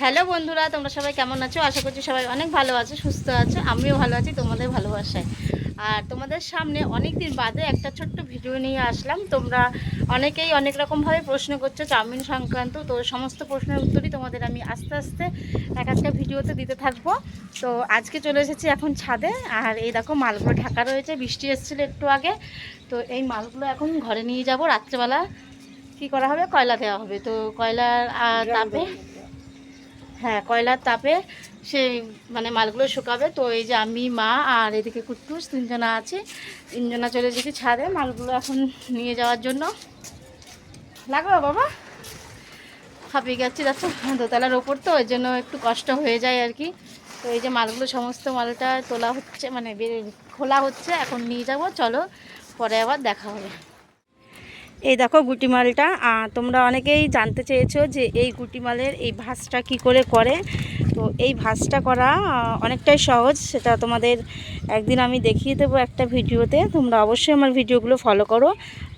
Hello বন্ধুরা তোমরা সবাই কেমন আছো? আশা করছি সবাই অনেক ভালো আছো সুস্থ আছো। আমিও ভালো আছি তোমাদের ভালোবাসায়। আর তোমাদের সামনে অনেক দিন বাদে একটা ছোট্ট ভিডিও নিয়ে আসলাম। তোমরা অনেকেই অনেক রকমভাবে প্রশ্ন করছ চাউমিন সংক্রান্ত। তো সমস্ত প্রশ্নের উত্তরই তোমাদের আমি আস্তে আস্তে এক একটা ভিডিওতে দিতে থাকব। তো আজকে চলে এসেছি এখন ছাদে। আর এই দেখো মালগুলো ঢাকা রয়েছে বৃষ্টি এসেছিল একটু আগে। তো এই মালগুলো এখন ঘরে নিয়ে যাব রাত্রেবেলা। কি করা হবে? কয়লা দেওয়া হবে। তো কয়লার তাপে হ্যাঁ কয়লার তাপে সেই মানে মালগুলো শুকাবে। তো এই যে আমি, মা আর এদিকে কুট্টুস তিনজনা আছে। তিনজনা চলে এসেছি ছাদে মালগুলো এখন নিয়ে যাওয়ার জন্য। লাগবে বাবা। হাঁপিয়ে গেছি দেখো, দোতলার ওপর তো, ওই জন্য একটু কষ্ট হয়ে যায় আর কি। তো এই যে মালগুলো, সমস্ত মালটা তোলা হচ্ছে মানে খোলা হচ্ছে, এখন নিয়ে যাব, চলো পরে আবার দেখা হবে। এই দেখো গুটি মালটা তোমরা অনেকেই জানতে চেয়েছো যে এই গুটি মালের এই ভাঁজটা কি করে করে। তো এই ভাঁজটা করা অনেকটাই সহজ, সেটা তোমাদের একদিন আমি দেখিয়ে দেবো একটা ভিডিওতে। তোমরা অবশ্যই আমার ভিডিওগুলো ফলো করো,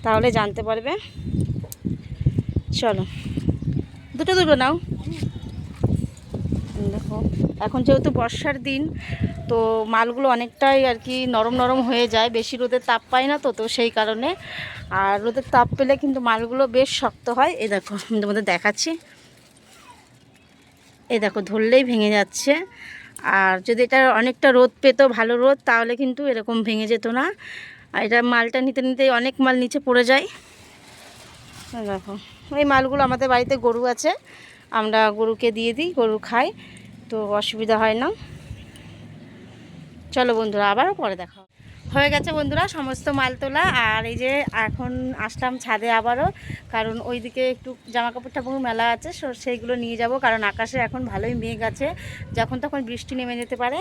তাহলে জানতে পারবে। চলো। দুটো দুটো নাও। দেখো। এখন যেহেতু বর্ষার দিন, তো মালগুলো অনেকটাই আর কি নরম নরম হয়ে যায়। বেশি রোদের তাপ পায় না তো তো সেই কারণে। আর রোদের তাপ পেলে কিন্তু মালগুলো বেশ শক্ত হয়। এ দেখো তোমাদের দেখাচ্ছি। এ দেখো, ধরলেই ভেঙে যাচ্ছে। আর যদি এটা অনেকটা রোদ পেতো, ভালো রোদ, তাহলে কিন্তু এরকম ভেঙে যেত না। আর এটা মালটা নিতে নিতেই অনেক মাল নিচে পড়ে যায়। দেখো, এই মালগুলো আমাদের বাড়িতে গরু আছে। আমরা গরুকে দিয়ে দিই, গরু খায় তো অসুবিধা হয় না। চলো বন্ধুরা, আবারও পরে দেখা হয়ে গেছে বন্ধুরা, সমস্ত মাল তোলা। আর এই যে এখন আসলাম ছাদে আবারও, কারণ ওইদিকে একটু জামা কাপড় টাপড় মেলা আছে, সো সেইগুলো নিয়ে যাব, কারণ আকাশে এখন ভালোই মেঘ আছে, যখন তখন বৃষ্টি নেমে যেতে পারে।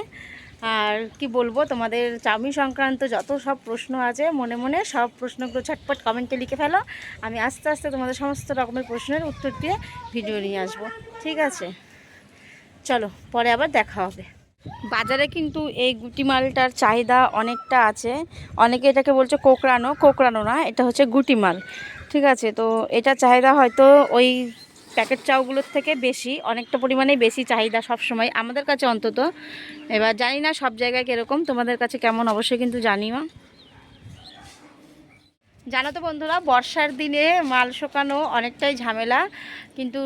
আর কি বলব, তোমাদের চাউমিন সংক্রান্ত যত সব প্রশ্ন আছে, মনে মনে সব প্রশ্নগুলো ছটপট কমেন্টে লিখে ফেলো। আমি আস্তে আস্তে তোমাদের সমস্ত রকমের প্রশ্নের উত্তর দিয়ে ভিডিও নিয়ে আসব। ঠিক আছে? চলো, পরে আবার দেখা হবে। বাজারে কিন্তু এই গুটি মালটার চাহিদা অনেকটা আছে। অনেকে এটাকে বলছে কোকড়ানো কোকড়ানো না, এটা হচ্ছে গুটি মাল। ঠিক আছে, তো এটা চাহিদা হয়তো ওই প্যাকেট চাউগুলোর থেকে বেশি, অনেকটা পরিমাণে বেশি চাহিদা সব সময় আমাদের কাছে অন্তত। এবার জানি না সব জায়গায় কীরকম, তোমাদের কাছে কেমন, অবশ্যই কিন্তু জানিও। জানো তো বন্ধুরা, বর্ষার দিনে মাল শুকানো অনেকটাই ঝামেলা, কিন্তু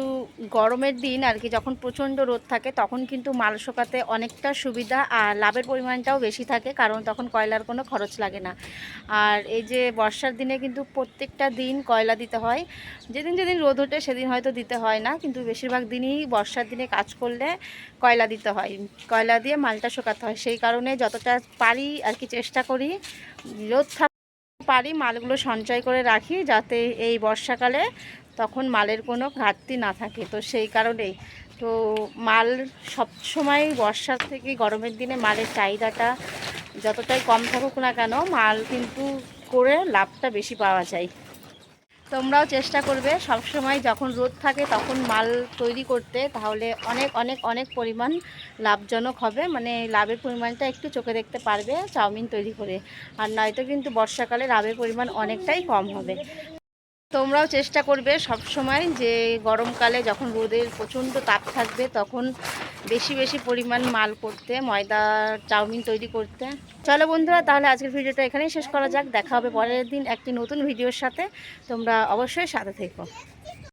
গরমের দিন আর কি যখন প্রচণ্ড রোদ থাকে, তখন কিন্তু মাল শোকাতে অনেকটা সুবিধা আর লাভের পরিমাণটাও বেশি থাকে, কারণ তখন কয়লার কোনো খরচ লাগে না। আর এই যে বর্ষার দিনে কিন্তু প্রত্যেকটা দিন কয়লা দিতে হয়, যেদিন যেদিন রোদ ওঠে সেদিন হয়তো দিতে হয় না, কিন্তু বেশিরভাগ দিনই বর্ষার দিনে কাজ করলে কয়লা দিতে হয়, কয়লা দিয়ে মালটা শোকাতে হয়। সেই কারণে যতটা পারি আর কি চেষ্টা করি, রোদ পারি, মালগুলো সঞ্চয় করে রাখি যাতে এই বর্ষাকালে তখন মালের কোনো ঘাটতি না থাকে। তো সেই কারণেই তো মাল সবসময় বর্ষার থেকে গরমের দিনে মালের চাহিদাটা যতটাই কম থাকুক না কেন, মাল কিন্তু করে লাভটা বেশি পাওয়া যায়। তোমরাও চেষ্টা করবে। সব সময় যখন রোদ থাকে তখন মাল তৈরি করতে, তাহলে অনেক অনেক অনেক পরিমাণ লাভজনক হবে। মানে লাভের পরিমাণটা একটু চোখে দেখতে পারবে চাউমিন তৈরি করে। আর নয়তো কিন্তু বর্ষাকালে লাভের পরিমাণ অনেকটাই কম হবে। তোমরাও চেষ্টা করবে সব সময় যে গরমকালে যখন রোদের প্রচণ্ড তাপ থাকবে তখন বেশি বেশি পরিমাণ মাল করতে, ময়দা, চাউমিন তৈরি করতে। চলো বন্ধুরা, তাহলে আজকের ভিডিওটা এখানেই শেষ করা যাক। দেখা হবে পরের দিন একটি নতুন ভিডিওর সাথে। তোমরা অবশ্যই সাথে থেকো।